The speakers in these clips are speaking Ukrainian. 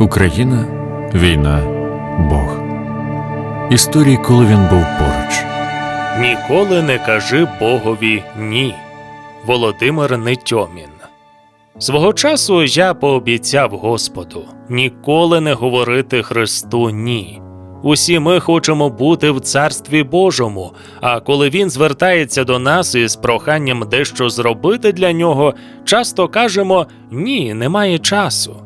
Україна, війна, Бог. Історії, коли він був поруч. Ніколи не кажи Богові ні. Володимир Нетьомін. Свого часу я пообіцяв Господу ніколи не говорити Христу ні. Усі ми хочемо бути в Царстві Божому, а коли Він звертається до нас із проханням дещо зробити для нього, часто кажемо ні, немає часу.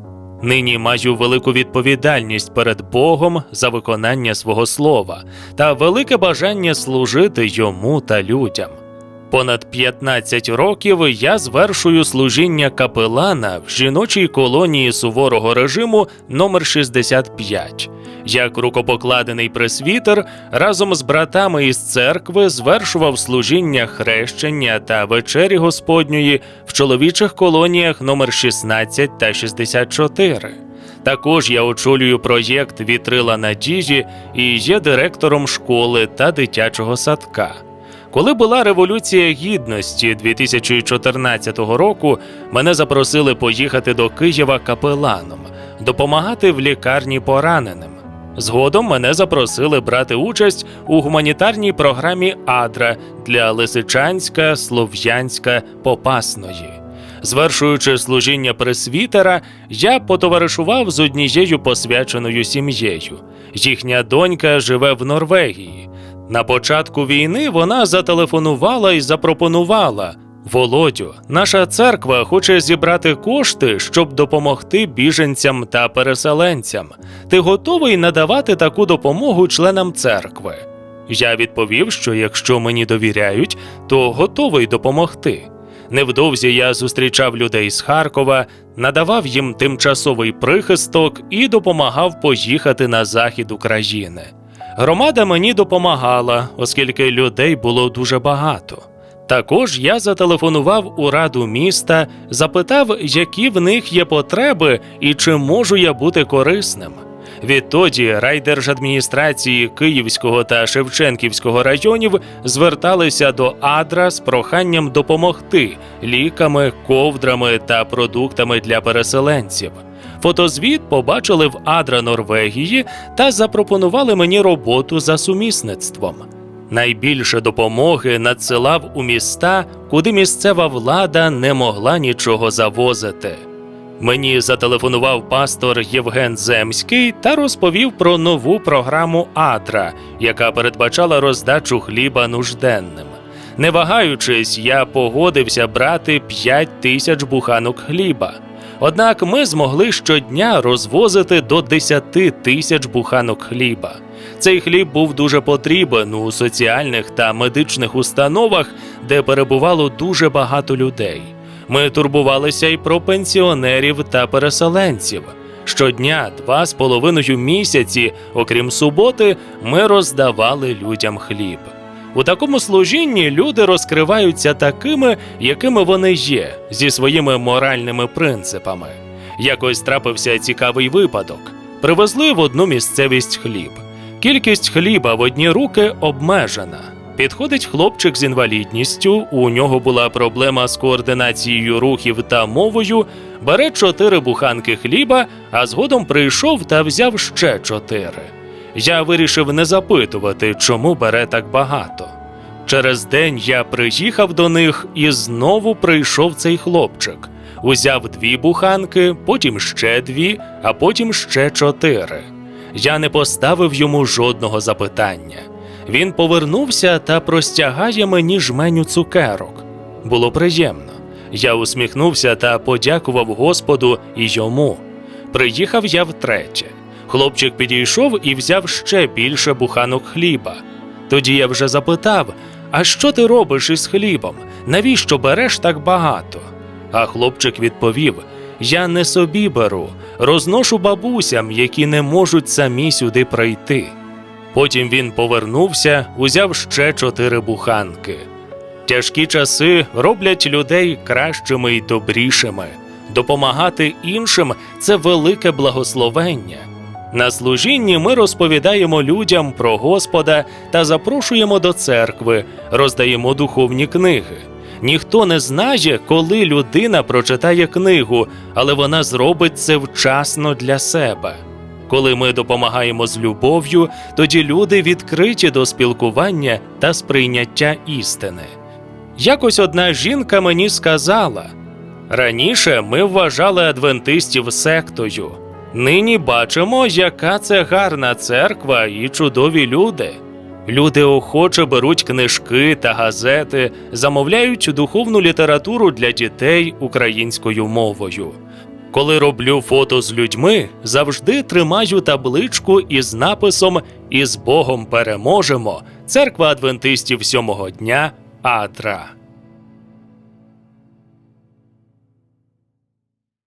Нині маю велику відповідальність перед Богом за виконання свого слова та велике бажання служити йому та людям. Понад 15 років я звершую служіння капелана в жіночій колонії суворого режиму номер 65 Як рукопокладений пресвітер разом з братами із церкви звершував служіння хрещення та вечері Господньої в чоловічих колоніях номер 16 та 64. Також я очолюю проєкт Вітрила надії і є директором школи та дитячого садка. Коли була Революція Гідності 2014 року, мене запросили поїхати до Києва капеланом, допомагати в лікарні пораненим. Згодом мене запросили брати участь у гуманітарній програмі Адра для Лисичанська, Слов'янська, Попасної. Звершуючи служіння пресвітера, я потоваришував з однією посвяченою сім'єю. Їхня донька живе в Норвегії. На початку війни вона зателефонувала і запропонувала: Володю, наша церква хоче зібрати кошти, щоб допомогти біженцям та переселенцям. Ти готовий надавати таку допомогу членам церкви? Я відповів, що якщо мені довіряють, то готовий допомогти. Невдовзі я зустрічав людей з Харкова, надавав їм тимчасовий прихисток і допомагав поїхати на захід України. Громада мені допомагала, оскільки людей було дуже багато. Також я зателефонував у раду міста, запитав, які в них є потреби і чи можу я бути корисним. Відтоді райдержадміністрації Київського та Шевченківського районів зверталися до Адра з проханням допомогти ліками, ковдрами та продуктами для переселенців. Фотозвіт побачили в Адра Норвегії та запропонували мені роботу за сумісництвом. Найбільше допомоги надсилав у міста, куди місцева влада не могла нічого завозити. Мені зателефонував пастор Євген Земський та розповів про нову програму Адра, яка передбачала роздачу хліба нужденним. Не вагаючись, я погодився брати 5 тисяч буханок хліба. Однак ми змогли щодня розвозити до 10 тисяч буханок хліба. Цей хліб був дуже потрібен у соціальних та медичних установах, де перебувало дуже багато людей. Ми турбувалися й про пенсіонерів та переселенців. Щодня, два з половиною місяці, окрім суботи, ми роздавали людям хліб. У такому служінні люди розкриваються такими, якими вони є, зі своїми моральними принципами. Якось трапився цікавий випадок. Привезли в одну місцевість хліб. Кількість хліба в одні руки обмежена. Підходить хлопчик з інвалідністю, у нього була проблема з координацією рухів та мовою, бере чотири буханки хліба, а згодом прийшов та взяв ще чотири. Я вирішив не запитувати, чому бере так багато. Через день я приїхав до них і знову прийшов цей хлопчик. Узяв дві буханки, потім ще дві, а потім ще чотири. Я не поставив йому жодного запитання. Він повернувся та простягає мені жменю цукерок. Було приємно. Я усміхнувся та подякував Господу і йому. Приїхав я втретє. Хлопчик підійшов і взяв ще більше буханок хліба. Тоді я вже запитав: А що ти робиш із хлібом? Навіщо береш так багато? А хлопчик відповів: Я не собі беру, розношу бабусям, які не можуть самі сюди прийти. Потім він повернувся, узяв ще чотири буханки. Тяжкі часи роблять людей кращими й добрішими. Допомагати іншим це велике благословення. На служінні ми розповідаємо людям про Господа та запрошуємо до церкви, роздаємо духовні книги. Ніхто не знає, коли людина прочитає книгу, але вона зробить це вчасно для себе. Коли ми допомагаємо з любов'ю, тоді люди відкриті до спілкування та сприйняття істини. Якось одна жінка мені сказала: раніше ми вважали адвентистів сектою. Нині бачимо, яка це гарна церква і чудові люди. Люди охоче беруть книжки та газети, замовляють духовну літературу для дітей українською мовою. Коли роблю фото з людьми, завжди тримаю табличку із написом Із Богом переможемо. Церква адвентистів сьомого дня Адра.